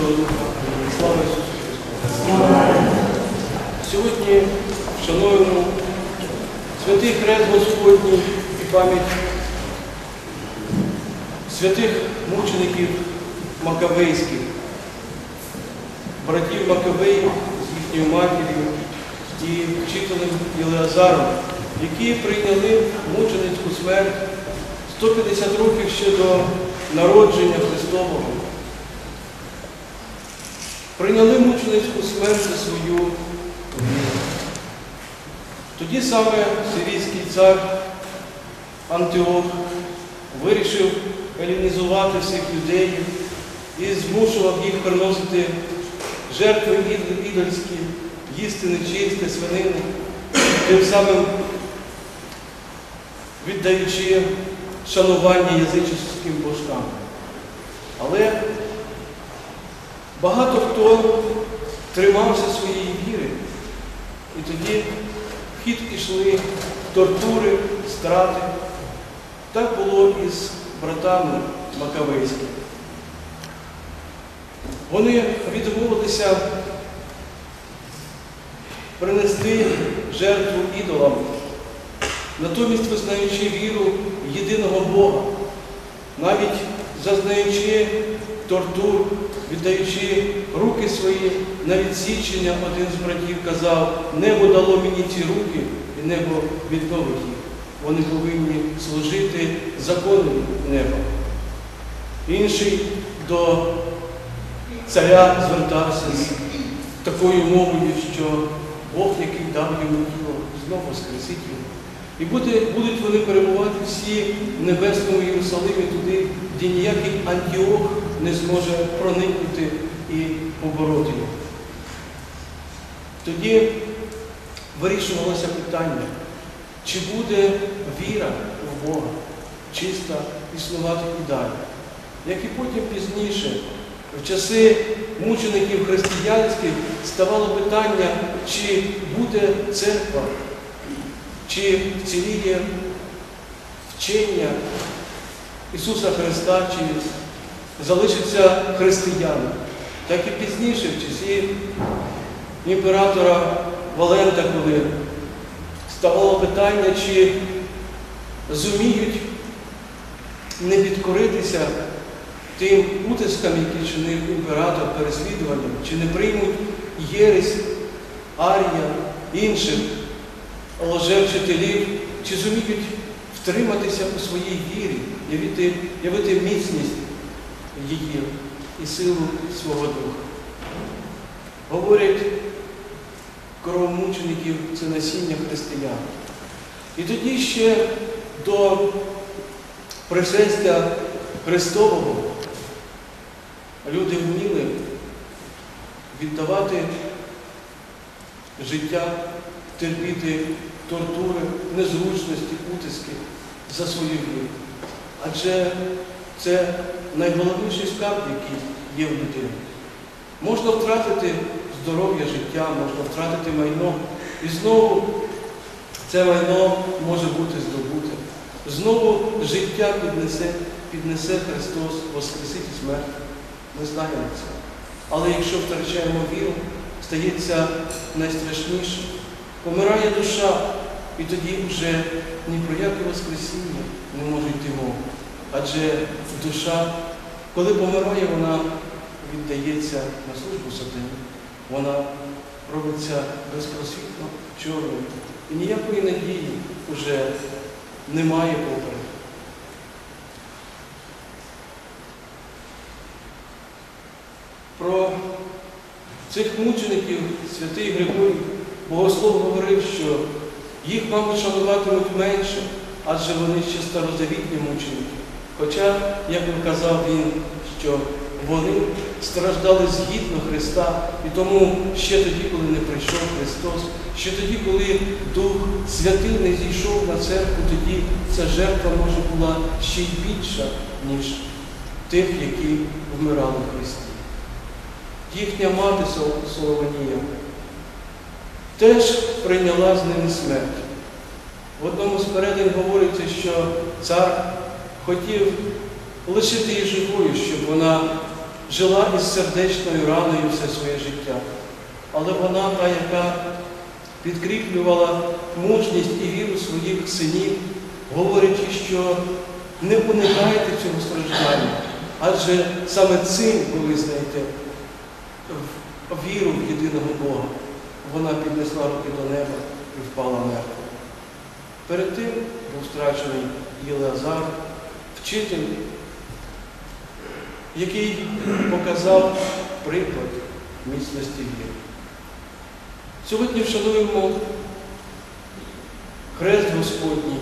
Святого Духа. Слава Ісусу Христу! Сьогодні вшануємо святий Хрест Господній і пам'ять святих мучеників Макавейських, братів Макавеїв з їхньою матір'ю і вчителем Єлеазаром, які прийняли мученицьку смерть 150 років ще до народження Христового. Прийняли мученицьку смерть за свою віру. Тоді саме сирійський цар Антіох вирішив елінізувати всіх юдеїв і змушував їх приносити жертви ідольські, їсти нечисте, свинини, тим самим віддаючи шанування язичницьким божкам. Але багато хто тримався своєї віри, і тоді в хід пішли тортури, страти. Так було і з братами Макавейськими. Вони відмовилися принести жертву ідолам, натомість визнаючи віру єдиного Бога, навіть зазнаючи тортур, віддаючи руки свої на відсічення, один з братів казав, небо дало мені ці руки, і небо відновить їх. Вони повинні служити законом неба. Інший до царя звертався з такою мовою, що Бог, який дав йому тіло, знову воскресить його. І будуть вони перебувати всі в небесному Єрусалимі де ніякий антіох не зможе проникнути і побороти його. Тоді вирішувалося питання, чи буде віра в Бога чиста існувати і далі. Як і потім пізніше, в часи мучеників християнських ставало питання, чи буде церква, чи вціліє вчення Ісуса Христа, чи залишиться християни. Так і пізніше, в часі імператора Валента, коли ставало питання, чи зуміють не підкоритися тим утискам, які чинив імператор переслідуванням, чи не приймуть єресь, арія, інших лжевчителів, чи зуміють втриматися у своїй вірі, явити, явити міцність її і силу свого духа. Говорять, кров це насіння християн. І тоді ще до пришестя Христового люди вміли віддавати життя, терпіти тортури, незручності, утиски за свою віру. Адже це найголовніший скарб, який є в людині. Можна втратити здоров'я життя, можна втратити майно. І знову це майно може бути здобуте. Знову життя піднесе, піднесе Христос, воскресить і смерть. Ми знаємо це. Але якщо втрачаємо віру, стається найстрашніше. Помирає душа, і тоді вже ні про яке Воскресіння не може йти мова. Адже душа, коли помирає, вона віддається на службу сатані. Вона робиться безпросвітно чорною. І ніякої надії вже немає попереду. Про цих мучеників святий Григорій Богослов говорив, що їх, мабуть, шануватимуть менше, адже вони ще старозавітні мученики. Хоча, як би казав він, що вони страждали згідно Христа, і тому ще тоді, коли не прийшов Христос, ще тоді, коли Дух Святий не зійшов на церкву, тоді ця жертва може була ще й більша, ніж тих, які вмирали в Христі. Їхня мати Сол- Соломонія теж прийняла з ними смерть. В одному з передань говориться, що цар хотів лишити її живою, щоб вона жила із сердечною раною все своє життя. Але вона, та, яка підкріплювала мужність і віру своїх синів, говорячи, що не уникайте цього страждання, адже саме цим ви визнаєте віру в єдиного Бога. Вона піднесла руки до неба і впала мертва. Перед тим був страчений Єлеазар, вчитель, який показав приклад міцності віри. Сьогодні вшануємо хрест Господній,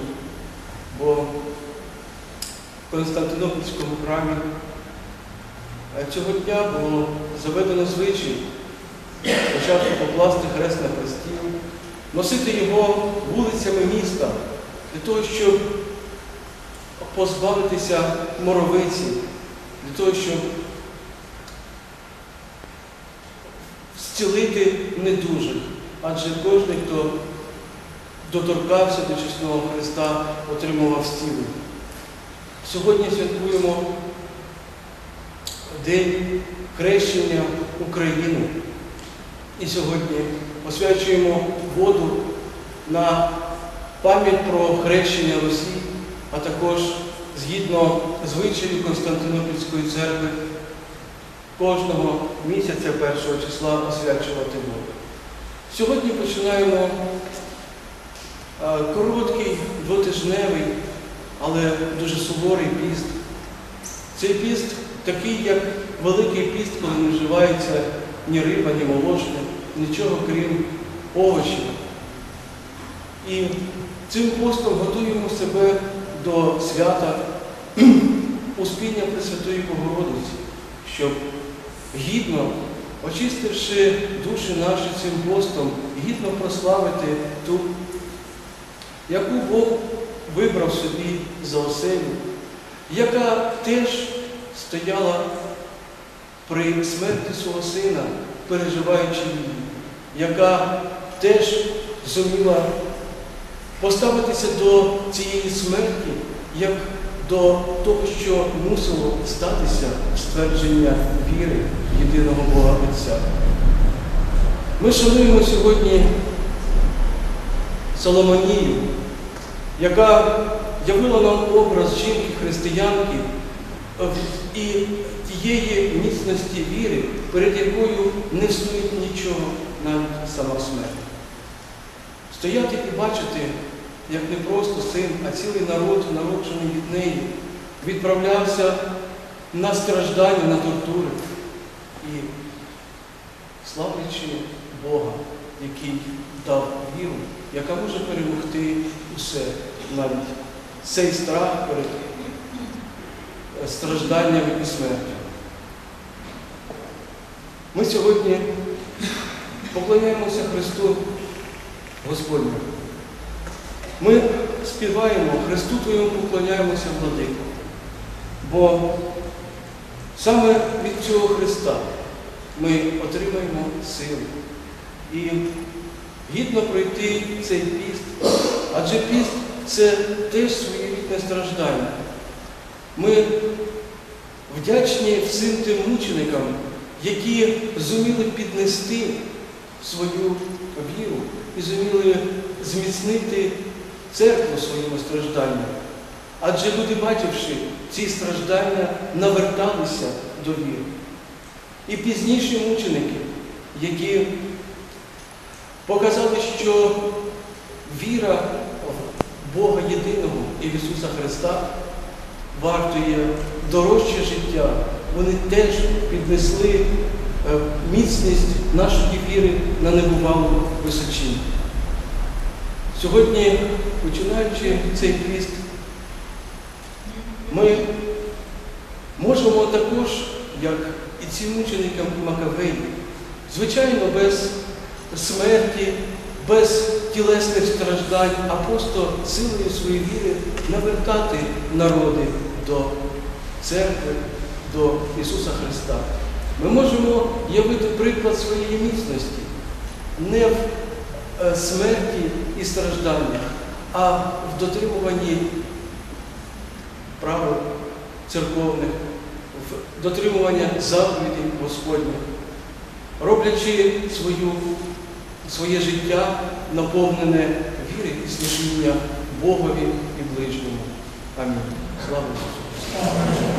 бо в Константинопольському храмі е, цього дня було заведено звичай спочатку покласти хрест на престіл, носити його вулицями міста для того, щоб позбавитися моровиці, для того, щоб зцілити недужих. Адже кожен, хто доторкався до чесного Христа, отримував зцілення. Сьогодні святкуємо День хрещення України. І сьогодні освячуємо воду на пам'ять про хрещення Русі, а також згідно звичаю Константинопільської церкви кожного місяця першого числа освячувати воду. Сьогодні починаємо е, короткий двотижневий, але дуже суворий піст. Цей піст такий, як великий піст, коли не вживається ні риба, ні молочне, нічого крім овочів. І цим постом готуємо себе до свята Успіння Пресвятої Богородиці, щоб гідно, очистивши душі наші цим постом, гідно прославити ту, яку Бог вибрав собі за оселю, яка теж стояла при смерті свого сина, переживаючи її, яка теж зуміла поставитися до цієї смерті, як до того, що мусило статися ствердження віри єдиного Бога Отця. Ми шануємо сьогодні Соломонію, яка явила нам образ жінки-християнки і тієї міцності віри, перед якою не стоїть нічого, навіть сама смерть. Стояти і бачити, як не просто син, а цілий народ, народжений від неї, відправлявся на страждання, на тортури. І славлячи Бога, який дав віру, яка може перемогти усе, навіть цей страх перед стражданням і смертю. Ми сьогодні поклоняємося Христу Господню. Ми співаємо, Христу Твоєму поклоняємося владику. Бо саме від цього Христа ми отримаємо силу і гідно пройти цей піст, адже піст це теж своєрідне страждання. Ми вдячні всім тим мученикам, які зуміли піднести свою віру і зуміли зміцнити церкву своїми стражданнями. Адже люди, бачивши ці страждання, наверталися до віри. І пізніші мученики, які показали, що віра в Бога єдиного і в Ісуса Христа вартує дорожче життя. Вони теж піднесли е, міцність нашої віри на небувалу височину. Сьогодні, починаючи цей піст, ми можемо також, як і ці мученики Макавеї, звичайно, без смерті, без тілесних страждань, а просто силою своєї віри навертати народи до церкви, до Ісуса Христа. Ми можемо явити приклад своєї міцності не в е, смерті і стражданнях, а в дотримуванні правил церковних, в дотримуванні заповідей Господніх, роблячи свою своє життя наповнене віри і служіння Богові і ближньому. Амінь. Слава Ісусу!